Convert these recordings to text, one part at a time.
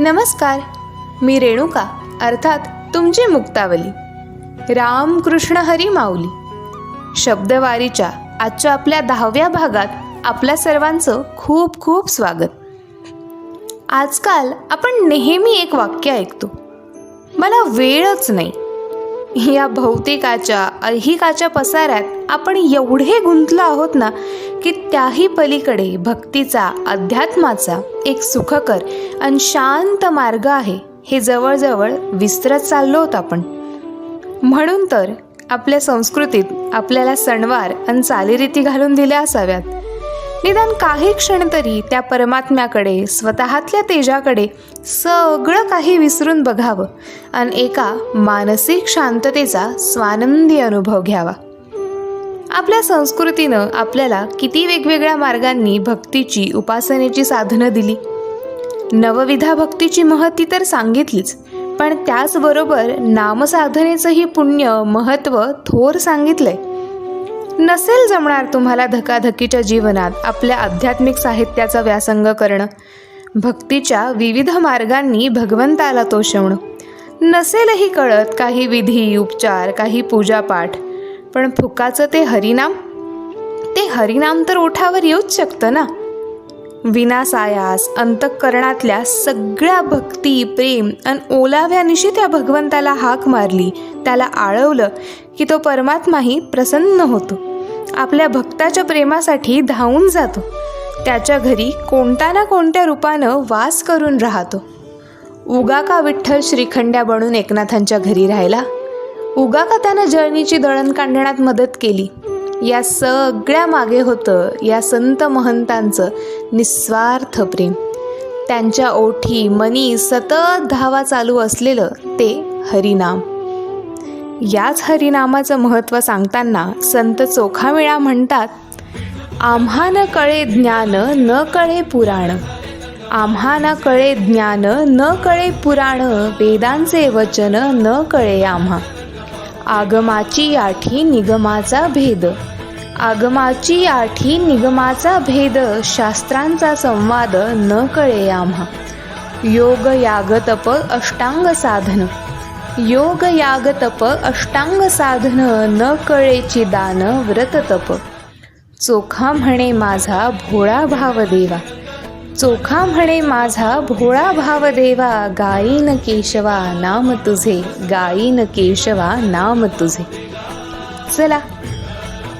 नमस्कार मी रेणुका अर्थात तुमची मुक्तावली. रामकृष्ण हरी माऊली. शब्दवारीच्या आजच्या आपल्या दहाव्या भागात आपल्या सर्वांचं खूप खूप स्वागत. आजकाल आपण नेहमी एक वाक्य ऐकतो. मला वेळच नाही. या भौतिकाच्या ऐहिकाच्या पसाऱ्यात आपण एवढे गुंतलो आहोत ना की त्याही पलीकडे भक्तीचा अध्यात्माचा एक सुखकर आणि शांत मार्ग आहे हे जवळजवळ विसरत चाललो आहोत आपण. म्हणून तर आपल्या संस्कृतीत आपल्याला सणवार आणि चालीरीती घालून दिल्या असाव्यात. निदान काही क्षण तरी त्या परमात्म्याकडे स्वतःतल्या तेजाकडे सगळं काही विसरून बघावं आणि एका मानसिक शांततेचा स्वानंदी अनुभव घ्यावा. आपल्या संस्कृतीनं आपल्याला किती वेगवेगळ्या मार्गांनी भक्तीची उपासनेची साधनं दिली. नवविधा भक्तीची महती तर सांगितलीच पण त्याचबरोबर नामसाधनेचंही पुण्य महत्त्व थोर सांगितलंय. नसेल जमणार तुम्हाला धकाधकीच्या जीवनात आपल्या आध्यात्मिक साहित्याचा व्यासंग करणं. भक्तीच्या विविध मार्गांनी भगवंताला तोषवणं. नसेलही कळत काही विधी उपचार काही पूजापाठ. पण फुकाचं ते हरिनाम? ते हरिनाम तर ओठावर येऊच शकतं ना? विनासायास अंतःकरणातल्या सगळ्या भक्ती प्रेम आणि ओलाव्यानिशी त्या भगवंताला हाक मारली. त्याला आळवलं की तो परमात्माही प्रसन्न होतो. आपल्या भक्ताच्या प्रेमासाठी धावून जातो. त्याच्या घरी कोणत्या ना कोणत्या रूपानं वास करून राहतो. उगा का विठ्ठल श्रीखंड्या बनून एकनाथांच्या घरी राहिला? उगा का त्यानं जळणीची दळण काढण्यात मदत केली? या सगळ्या मागे होतं या संत महंतांचं निस्वार्थ प्रेम. त्यांच्या ओठी मनी सतत धावा चालू असलेलं ते हरिनाम. याच हरिनामाचं महत्त्व सांगताना संत चोखामेळा म्हणतात आम्हा न कळे ज्ञान न कळे पुराण. आम्हा न कळे ज्ञान न कळे पुराण. वेदांचे वचन न कळे आम्हा. आगमाची आठी निगमाचा भेद. आगमाची आठी निगमाचा भेद. शास्त्रांचा संवाद न कळे आम्हा. योग याग तप अष्टांग साधन. योग याग तप अष्टांग साधन न कळेची दान व्रत तप चोखा म्हणे माझा भोळा भाव देवा चोखा म्हणे माझा भोळा भाव देवा गायीन केशवा नाम तुझे गायीन केशवा नाम तुझे. चला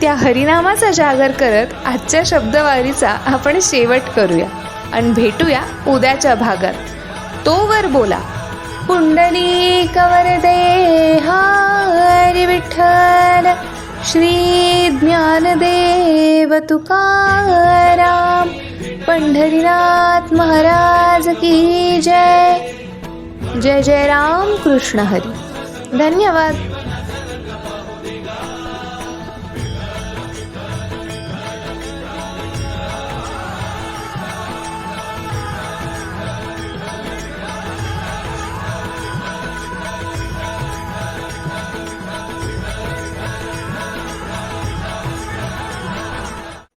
त्या हरिनामाचा जागर करत आजच्या शब्दवारीचा आपण शेवट करूया. आणि भेटूया उद्याच्या भागात. तोवर बोला. पुंडली कवर दे हरी विठ्ठल श्री ज्ञानदेव तुकाराम पंढरीनाथ महाराज की जय. जय जय राम कृष्ण हरी. धन्यवाद.